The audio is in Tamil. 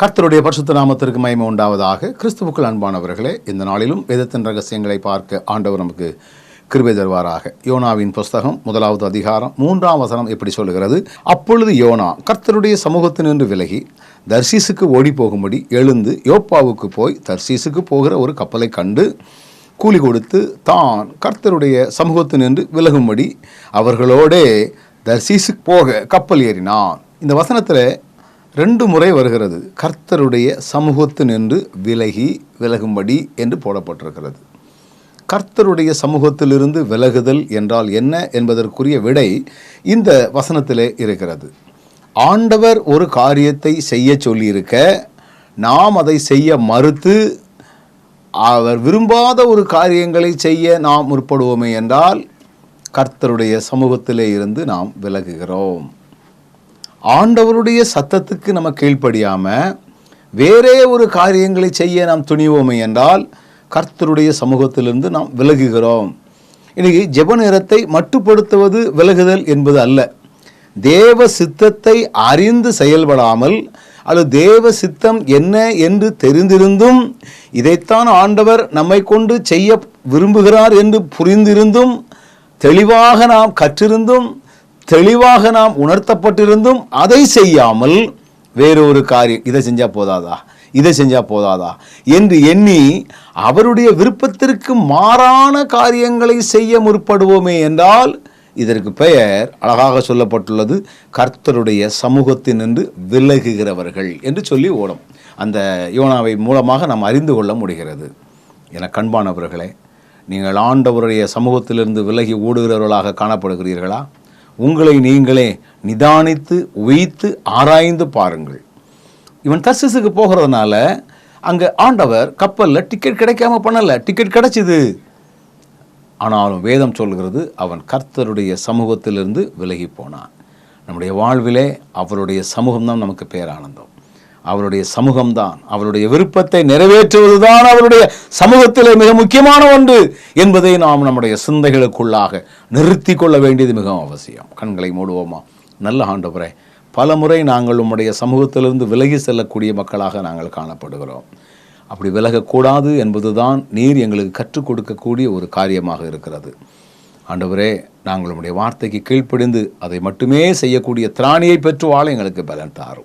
கர்த்தருடைய பரிசுத்த நாமத்திற்கு மயமை உண்டாவதாக. கிறிஸ்துவுக்கள் அன்பானவர்களே இந்த நாளிலும் வேதத்தின் ரகசியங்களை பார்க்க ஆண்டவர் நமக்கு கிருபை தருவாராக. யோனாவின் புஸ்தகம் முதலாவது அதிகாரம் மூன்றாம் வசனம் எப்படி சொல்லுகிறது? அப்பொழுது யோனா கர்த்தருடைய சமூகத்தினின்று விலகி தர்சீசுக்கு ஓடி போகும்படி எழுந்து யோப்பாவுக்கு போய் தர்சீசுக்கு போகிற ஒரு கப்பலை கண்டு கூலி கொடுத்து தான் கர்த்தருடைய சமூகத்தினின்று விலகும்படி அவர்களோடே தர்சீசுக்கு போக கப்பல் ஏறினான். இந்த வசனத்தில் ரெண்டு முறை வருகிறது. கர்த்தருடைய சமூகத்தினின்று விலகி விலகும்படி என்று போடப்பட்டிருக்கிறது. கர்த்தருடைய சமூகத்திலிருந்து விலகுதல் என்றால் என்ன என்பதற்குரிய விடை இந்த வசனத்திலே இருக்கிறது. ஆண்டவர் ஒரு காரியத்தை செய்ய சொல்லியிருக்க நாம் அதை செய்ய மறுத்து அவர் விரும்பாத ஒரு காரியங்களை செய்ய நாம் முற்படுவோமே என்றால் கர்த்தருடைய சமூகத்திலே இருந்து நாம் விலகுகிறோம். ஆண்டவருடைய சத்தத்துக்கு நம்ம கீழ்ப்படியாம வேறே ஒரு காரியங்களை செய்ய நாம் துணிவோமே என்றால் கர்த்தருடைய சமூகத்திலிருந்து நாம் விலகுகிறோம். இன்னைக்கு ஜெப நேரத்தை மட்டுப்படுத்துவது விலகுதல் என்பது அல்ல. தேவ சித்தத்தை அறிந்து செயல்படாமல் அல்லது தேவ சித்தம் என்ன என்று தெரிந்திருந்தும் இதைத்தான் ஆண்டவர் நம்மை கொண்டு செய்ய விரும்புகிறார் என்று புரிந்திருந்தும் தெளிவாக நாம் கற்றிருந்தும் தெளிவாக நாம் உணர்த்தப்பட்டிருந்தும் அதை செய்யாமல் வேறொரு காரியம் இதை செஞ்சால் போதாதா? இதை செஞ்சால் போதாதா? என்று எண்ணி அவருடைய விருப்பத்திற்கு மாறான காரியங்களை செய்ய முற்படுவோமே என்றால் இதற்கு பெயர் அழகாக சொல்லப்பட்டுள்ளது கர்த்தருடைய சமூகத்தினின்று விலகுகிறவர்கள் என்று சொல்லி ஓடும். அந்த யோனாவை மூலமாக நாம் அறிந்து கொள்ள முடிகிறது. என கண்பானவர்களே நீங்கள் ஆண்டவருடைய சமூகத்திலிருந்து விலகி ஓடுகிறவர்களாக காணப்படுகிறீர்களா? உங்களை நீங்களே நிதானித்து உயித்து ஆராய்ந்து பாருங்கள். இவன் தர்சிஸுக்கு போகிறதுனால அங்கே ஆண்டவர் கப்பலில் டிக்கெட் கிடைக்காம பண்ணலை. டிக்கெட் கிடைச்சிது. ஆனாலும் வேதம் சொல்கிறது அவன் கர்த்தருடைய சமூகத்திலிருந்து விலகி போனான். நம்முடைய வாழ்விலே அவருடைய சமூகம்தான் நமக்கு பேரானந்தம். அவருடைய சமூகம்தான். அவருடைய விருப்பத்தை நிறைவேற்றுவதுதான் அவருடைய சமூகத்திலே மிக முக்கியமான ஒன்று என்பதை நாம் நம்முடைய சிந்தைகளுக்குள்ளாக நிறுத்தி கொள்ள வேண்டியது மிகவும் அவசியம். கண்களை மூடுவோமா? நல்ல ஆண்டவரே பல முறை நாங்கள் உம்முடைய சமூகத்திலிருந்து விலகி செல்லக்கூடிய மக்களாக நாங்கள் காணப்படுகிறோம். அப்படி விலகக்கூடாது என்பதுதான் நீர் எங்களுக்கு கற்றுக் கொடுக்கக்கூடிய ஒரு காரியமாக இருக்கிறது. ஆண்டவரே நாங்கள் உம்முடைய வார்த்தைக்கு கீழ்ப்படிந்து அதை மட்டுமே செய்யக்கூடிய திராணியை பெற்று வாழ எங்களுக்கு பலன் தாரும்.